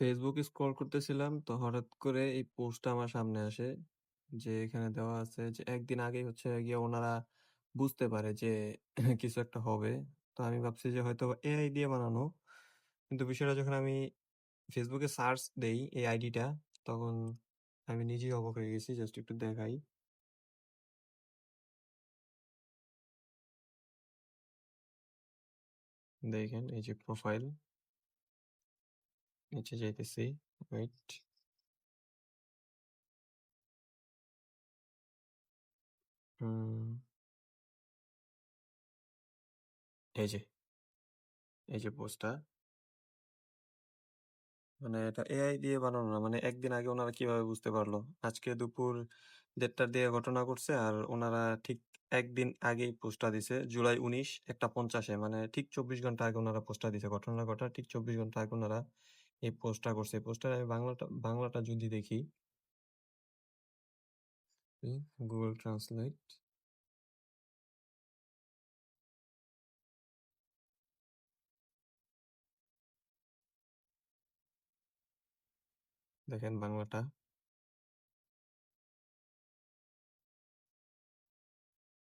Facebook scroll করতেছিলাম, তো হঠাৎ করে এই পোস্টটা আমার সামনে আসে। যে এখানে দেওয়া আছে যে, একদিন আগেই হচ্ছে গিয়ে ওনারা বুঝতে পারে যে কিছু একটা হবে। তো আমি ভাবছি যে হয়তো AI দিয়ে বানানো। কিন্তু বিষয়টা যখন আমি ফেসবুকে সার্চ দেই এই আইডিটা তখন আমি নিজেই অবাক হয়ে গেছি। জাস্ট একটু দেখাই। দেখেন, এই যে প্রোফাইল। নিচে যাইতেছি। ওয়েট। এই যে। এই। মানে এটা AI দিয়ে বানানো না। মানে একদিন আগে উনারা কীভাবে বুঝতে পারল? আজকে দুপুর ১:৩০ দিয়ে ঘটনা ঘটছে আর উনারা ঠিক ১ দিন আগেই পোস্টটা দিছে। জুলাই ১৯ একটা পঞ্চাশে মানে ঠিক ২৪ ঘণ্টা আগে ওনারা পোস্টটা দিছে। ঘটনা ঘটার ঠিক ২৪ ঘণ্টা আগে উনারা এই পোস্টটা করছে। এই আমি বাংলাটা বাংলাটা যদি দেখি গুগল ট্রান্সলেট দেখেন বাংলাটা।